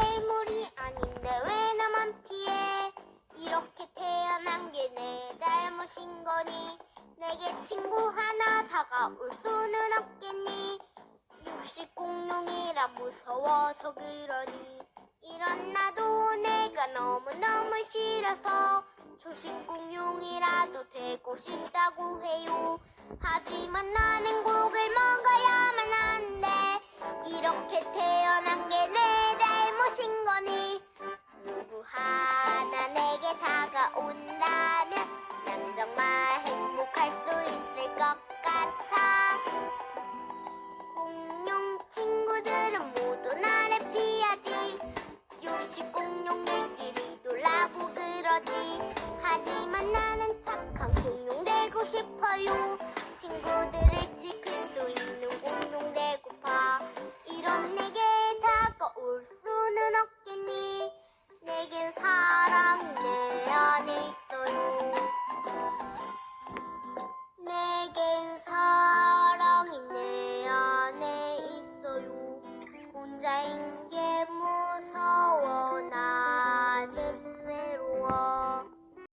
괴물이 아닌데 왜 나만 피해? 이렇게 태어난 게 내 잘못인 거니? 내게 친구 하나 다가올 수는 없겠니? 육식 공룡이라 무서워서 그러니? 이런 나도 내가 너무너무 싫어서 초식 공룡이라도 되고 싶다고 해요. 하지만 나 온다면 난 정말 행복할 수 있을 것 같아. 공룡 친구들은 모두 나를 피하지. 역시 공룡들끼리 놀라고 그러지. 하지만 나는 착한 공룡 되고 싶어요. 친구들을 지킬 수 있는 공룡 되고파. 이런 내게 다가올 수는 없겠니? 내겐 사